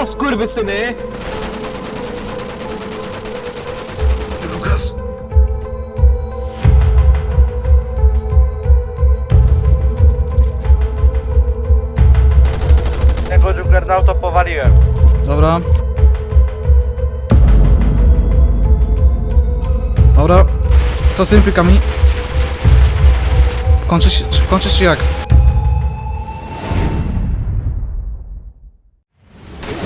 Elo, skurwysyny! Lukas! Tego Juggernauta powaliłem. Dobra. Dobra. Co z tymi plikami? Kończysz, czy- kończysz czy jak?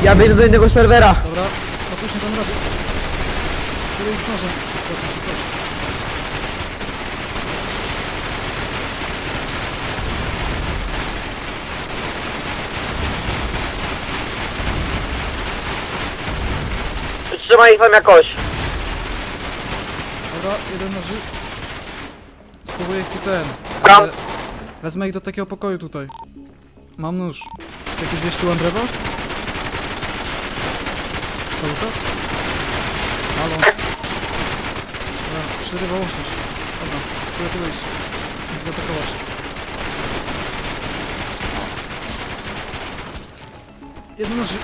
Ja biegnę do innego serwera. Dobra. To później tam robię. Spróbuj ich nożem. Proszę, proszę. Przytrzymaj ich tam jakoś. Dobra, jeden noży. Spróbuję ich tu ten. Bram. ale Wezmę ich do takiego pokoju tutaj. Mam nóż. Jakieś wieści u Andrewa? Co Lukas? Halo? Dobra, przerywa łączność. Dobra, spróbuję tu wejść. Zaatakować. Jeden noży.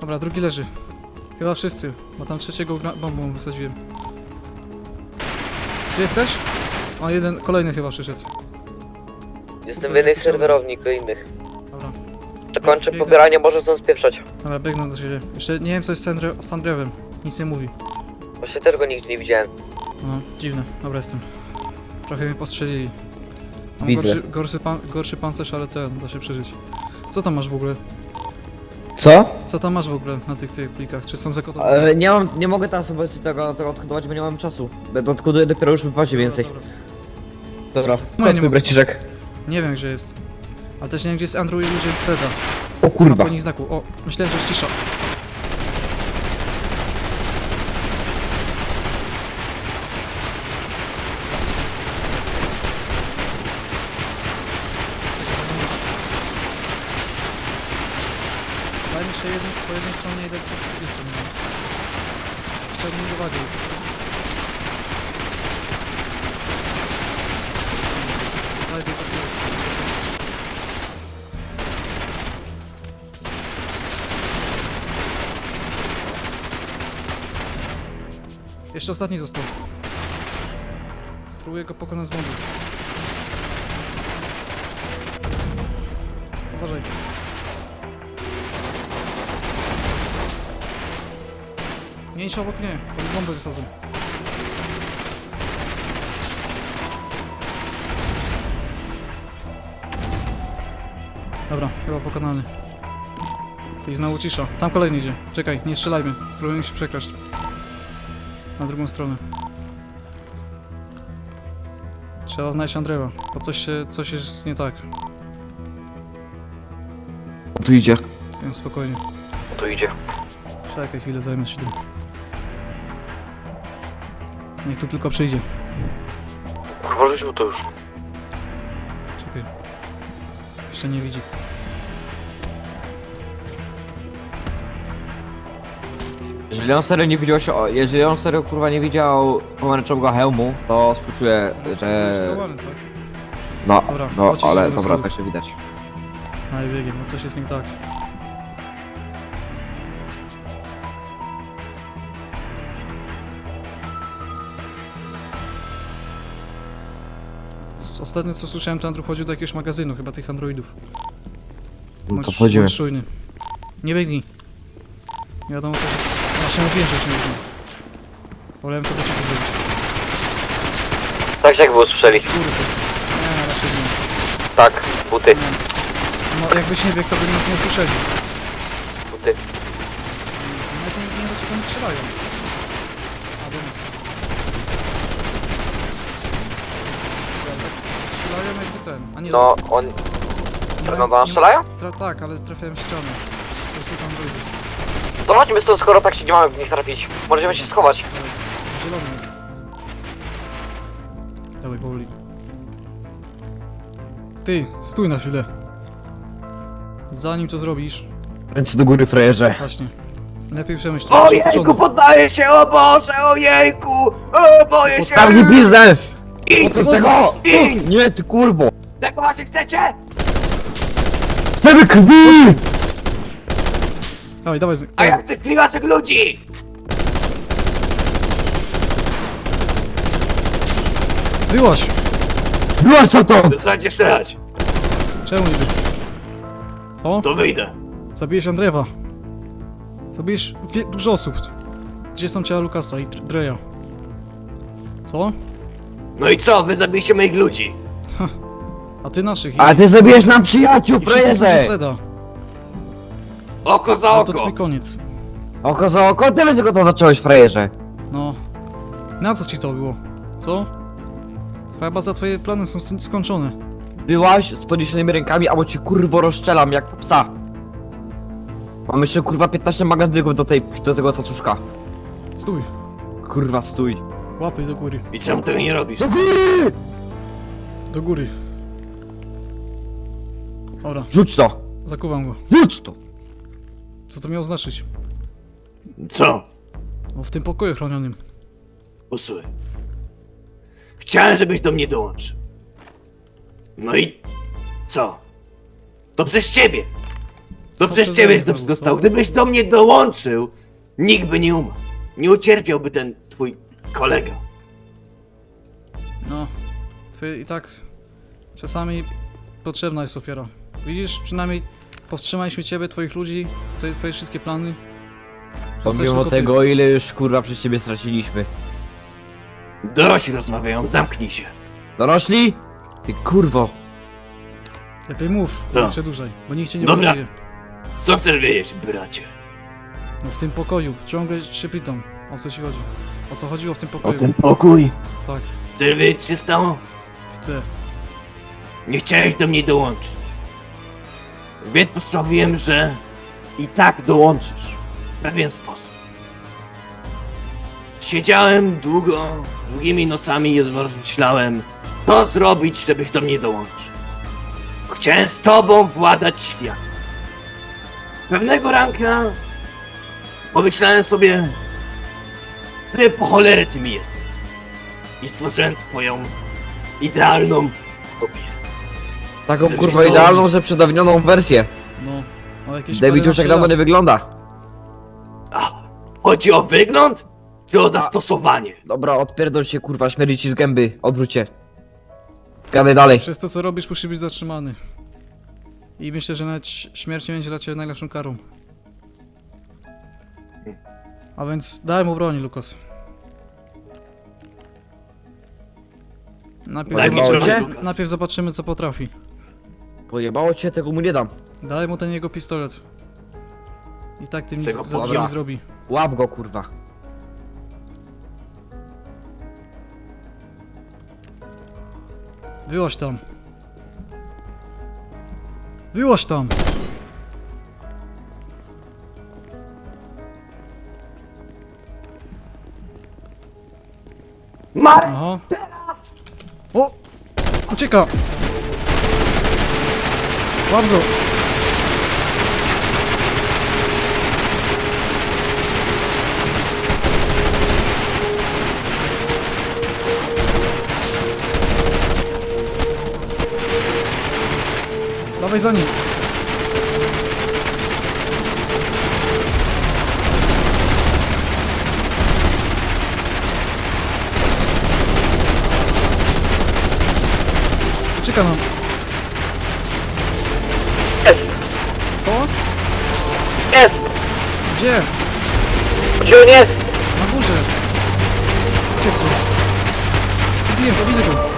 Dobra, drugi leży. Chyba wszyscy, bo tam trzeciego bombą wysadziłem. Gdzie jesteś? O, jeden, kolejny chyba przyszedł. Jestem w jednej serwerowni innych. Dobra, kończę Biegnę. pobieranie, może są spieprzać. dobra, biegnę do ciebie. Jeszcze nie wiem co jest z Andre- z Andrewem. Nic nie mówi. Właśnie też go nigdzie nie widziałem. No, dziwne. Dobra, jestem. Trochę mnie postrzelili. Mam Widzę. gorszy, gorszy, pan, gorszy pancerz, ale ten, da się przeżyć. Co tam masz w ogóle? Co? Co tam masz w ogóle na tych, tych plikach? Czy są zakodowane? E, nie mam, nie mogę teraz obecnie tego, tego odkodować, bo nie mam czasu. Będę odkoduję dopiero już w wypadzie więcej. Dobra, dobra. Dobra, No ja nie chodź mogę. braciszek. Nie wiem gdzie jest. Ale też nie wiem gdzie jest Andrew i ludzie Freda. O kurwa. po nich znaku. O, myślałem, że jest cisza. Zajmę się jednym, po jednej stronie idę po drugiej stronie. Chciałbym nie dowadził. Zajdę do tyłu. Jeszcze ostatni został. Spróbuję go pokonać z bomby. Uważaj. Nie idź obok mnie, bo bombę wysadzą. Dobra, chyba pokonany. I znowu cisza. Tam kolejny idzie. Czekaj, nie strzelajmy. Spróbujemy się przekraść. Na drugą stronę. Trzeba znaleźć Andrewa, bo coś się, coś jest nie tak. Tu idzie. Więc spokojnie. Tu idzie. Czekaj chwilę, zajmę się tym. Niech tu tylko przyjdzie. Kurwa, rzucił to już. Czekaj. Jeszcze nie widzi. Jeżeli on serio nie widział się, o, jeżeli on serio kurwa nie widział pomarańczowego hełmu, to współczuję, że... Co? No, Dobra, no, chodźcie ale do dobra, schodów. tak się widać. A i biegiem, no coś jest nie tak. S- Ostatnio co słyszałem, to Andrew chodził do jakiegoś magazynu, chyba tych androidów. No Bądź- to bądź czujny. Nie biegnij. Nie wiadomo co... Właśnie że już nie biegnij. Wolałem to do ciebie zrobić. Tak jak było słyszeli. Z góry to jest. Nie, raczej nie. Tak, buty, No jakbyś nie biegł, to by nas nie usłyszeli. buty. No to nie do ciebie nie strzelają. A do nas. Strzelają jakby ten. A nie, No, on... nie No, mają- nas nie- strzelają? Tra tak, ale trafiałem w ścianę. To są tam drugi. To chodźmy stąd, skoro tak się nie mamy w nich trafić. Możemy się schować. Zielony. Dawaj, powoli. Ty, stój na chwilę. Zanim to zrobisz, Ręce do góry, frajerze. właśnie. Lepiej przemyśl to od Ojejku, początku. poddaję się, o Boże, ojejku! O, boję się! Tam nie biznes! Idź Co do tego! Idź! Nie, ty kurwo! Jak właśnie chcecie? Chcemy krwi! Dawaj, dawaj. A ja chcę krwi waszych ludzi! Wyłaś! Byłaś co to! Zostańcie strzelać! Czemu niby? Co? To wyjdę. Zabijesz Andrewa. Zabijesz wie- dużo osób. Gdzie są ciała Lukasa i Dr- Dreya? Co? No i co, wy zabiliście moich ludzi? A ty naszych i, A ty zabijesz nam przyjaciół, i wszystkich ludzi frajerze! Freda. Oko za A to oko! twój koniec. Oko za oko, ty tylko to zacząłeś, frajerze. No. Na co ci to było? Co? Twoja baza, twoje plany są s- skończone. Byłaś z podniesionymi rękami, albo ci kurwo rozszczelam jak psa. Mam jeszcze kurwa 15 magazynków do tej, do tego cacuszka. Stój. Kurwa, stój. Łapy do góry. I czemu tego nie robisz? Do góry. Dobra, Rzuć to! zakuwam go. Rzuć to! Co to miało znaczyć? Co? No w tym pokoju chronionym. Posłuchaj. Chciałem, żebyś do mnie dołączył. No i co? To przez ciebie. To przez ciebie za to wszystko stało. Gdybyś do mnie dołączył, nikt by nie umarł. Nie ucierpiałby ten twój kolega. No. Twoje, I tak czasami potrzebna jest ofiara. Widzisz, przynajmniej powstrzymaliśmy ciebie, twoich ludzi, twoje, twoje wszystkie plany. Zostałeś Pomimo tylko ty. tego, ile już kurwa przez ciebie straciliśmy. Dorośli rozmawiają, zamknij się. Dorośli? Ty kurwo. Lepiej mów, Co? nie przedłużaj, bo nikt cię nie Dobra. Co chcesz wiedzieć, bracie? No w tym pokoju, ciągle się pytam, o co ci chodzi. O co chodziło w tym O pokoju? ten pokój? Tak, Chcesz wiedzieć, co się stało? chcę. Nie chciałeś do mnie dołączyć. Więc postanowiłem, że i tak dołączysz. W pewien sposób. Siedziałem długo, długimi nocami i rozmyślałem, co zrobić, żebyś do mnie dołączył. Chciałem z tobą władać światem. Pewnego ranka pomyślałem sobie, ty po cholerę ty mi jest. I stworzyłem twoją idealną kobietę. Taką kurwa idealną, że przedawnioną wersję. No, ale jakieś David już paręnaście tak dawno lat. nie wygląda. A, chodzi o wygląd? Czy o zastosowanie? Dobra, odpierdol się kurwa, śmierdzi ci z gęby. Odwróć się. Gadaj dalej. Przez to co robisz musi być zatrzymany. I myślę, że nawet ś- śmierć nie będzie dla ciebie najlepszą karą. A więc daj mu broni, Lukas. Najpierw Daj mi zobaczymy, broń, Lukas. najpierw zobaczymy co potrafi. Pojebało cię, tego mu nie dam. Daj mu ten jego pistolet. I tak tym nic za dużo nie zrobi. Łap go kurwa. Wyłaś tam. Wyłaś tam! Marek! Aha. O! Ucieka! Go! Dawaj za nim! Ucieka Jest! Gdzie? Gdzie on jest? Na górze! Gdzie gdzieś? Zgubiłem go, widzę go!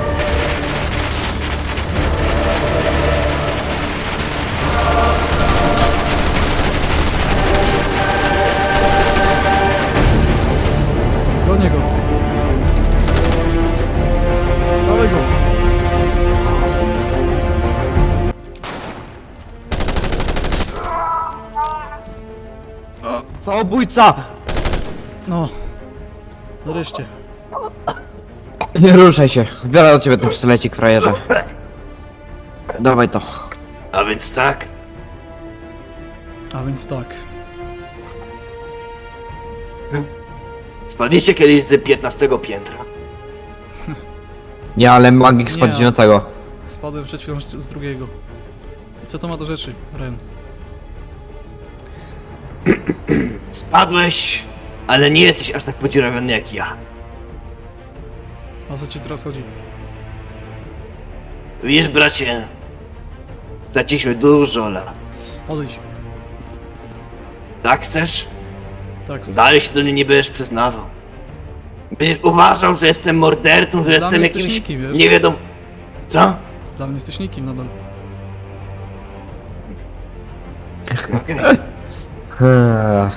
Samobójca! No. Nareszcie. Nie ruszaj się. Biorę od ciebie ten pistolecik, frajerze. Dawaj to. A więc tak, A więc tak. spadliście kiedyś z 15 piętra. Nie, ale magik spadł Nie. z dziewiątego. Spadłem przed chwilą z drugiego. Co to ma do rzeczy, Ren? Spadłeś, ale nie jesteś aż tak podziurawiony jak ja. O co ci teraz chodzi? Wiesz, bracie, straciliśmy dużo lat. Odejdź. Tak chcesz? Tak, Dalej się do mnie nie będziesz przyznawał. Będziesz uważał, że jestem mordercą, że jestem mnie jesteś jakimś... nikim, wiesz? Nie wiadomo... Co? dla mnie jesteś nikim nadal. Okej. Eee,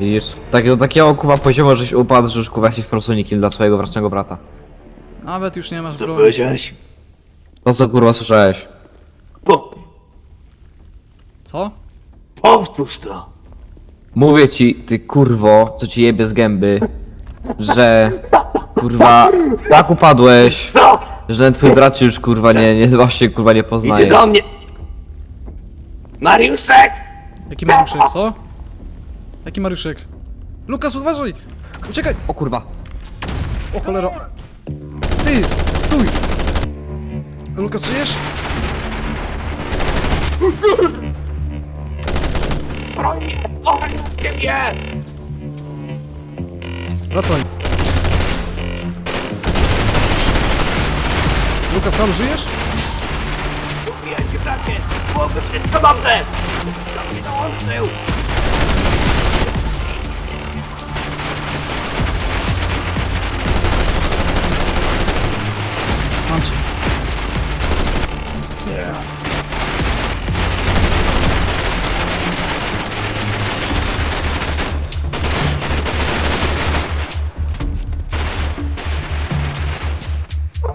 Widzisz, takiego, takiego kuwa poziomu, żeś upadł, że już kuwa jesteś po prostu nikim dla swojego własnego brata. Nawet już nie masz Co broni. powiedziałeś? To co kurwa słyszałeś? Po... Co? Powtórz to. Mówię ci, ty kurwo, co ci jebie z gęby, że kurwa tak upadłeś, Co? że ten twój brat już kurwa nie, nie właśnie kurwa nie Idzie poznaje. do mnie. Mariuszek! Jaki Mariuszek, co? Jaki Mariuszek? Lukas, uważaj! Uciekaj! O kurwa. O cholera! Ty! Stój! Lukas, żyjesz? Broń mnie! Wracaj! Lukas, halo, żyjesz? Mówię ci, bracie! Byłoby wszystko dobrze! Kto mnie dołączył?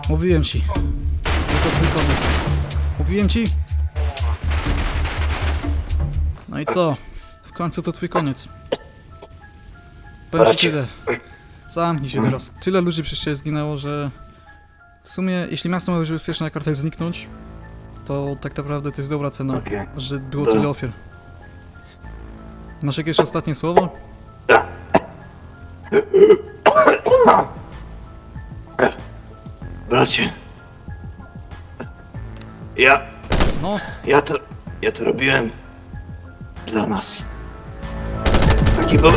Mówiłem ci. Tylko twój koniec. Mówiłem ci. No i co? W końcu to twój koniec. Powiem ci tyle. Zamknij się teraz. Tyle ludzi przez ciebie zginęło, że... W sumie, jeśli miasto ma być bezpieczne, a kartel zniknąć, to tak naprawdę to jest dobra cena, Okej. że było Dobra. tyle ofiar. Masz jakieś ostatnie słowo? Bracie. Ja... No, Ja to... Ja to robiłem... Dla nas. Taki był...